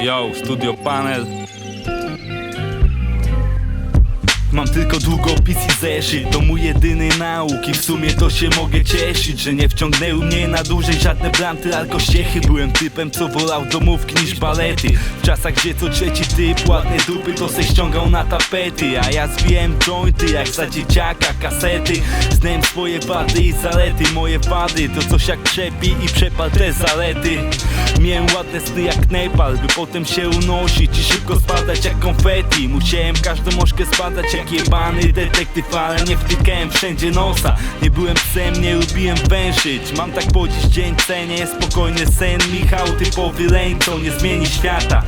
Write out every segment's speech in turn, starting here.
Yo, studio panel Mam tylko długopis i zeszyt To mój jedyny nauk. I w sumie to się mogę cieszyć Że nie wciągnęły mnie na dłużej żadne blanty alko ściechy. Byłem typem co wolał domówki niż balety. W czasach gdzie co trzeci typ ładne dupy to se ściągał na tapety. A ja zwijałem jointy jak za dzieciaka kasety. Znałem swoje wady i zalety Moje wady to coś jak przepi i przepal te zalety. Miałem ładne sny jak Nepal By potem się unosić i szybko spadać jak konfetti Musiałem każdą moszkę spadać jak jebany detektyw Ale nie wtykałem wszędzie nosa. Nie byłem psem, nie lubiłem węszyć. Mam tak po dziś dzień cenię Spokojny sen, Michał typowy leń To nie zmieni świata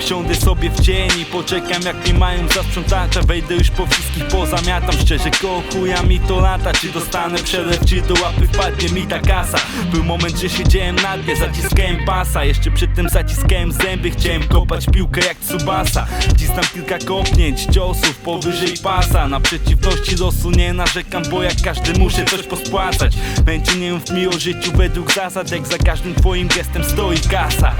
Siądę sobie w cieni, poczekam jak nie mają za sprzątacza Wejdę już po wszystkich, pozamiatam Szczerze koło chuja mi to lata. Czy dostanę przelew, czy do łapy wpadnie mi ta kasa? Był moment, że siedziałem na dnie, zaciskałem pasa. Jeszcze przed tym zaciskałem zęby, chciałem kopać piłkę jak Tsubasa. Cisnam kilka kopnięć, ciosów powyżej pasa. Na przeciwności losu nie narzekam, bo jak każdy muszę coś pospłacać. Będzie nie mów mi o życiu według zasad Jak za każdym twoim gestem stoi kasa.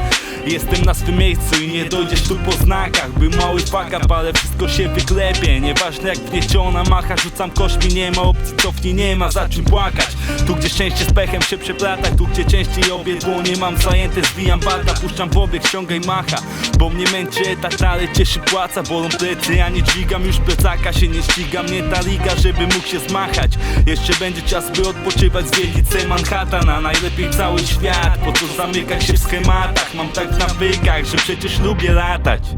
Jestem na swym miejscu i nie dojdziesz tu po znakach Był mały fuck up, ale wszystko się wyklepie. Nieważne jak wnieciona macha, rzucam kośmi Nie ma opcji cofnij, nie ma za czym płakać. Tu gdzie szczęście z pechem się przeplata Tu gdzie częściej obie dłonie mam zajęte Zwijam bata, puszczam w obieg, ściągaj macha. Bo mnie męczy etat, ale cieszy płaca Bolą plecy, ja nie dźwigam już plecaka Się nie ściga mnie ta liga, żeby mógł się zmachać. Jeszcze będzie czas by odpoczywać z Manhattan A najlepiej cały świat, po co zamykać się w schematach? Mam tak w nawykach, że przecież lubię lá, Tati.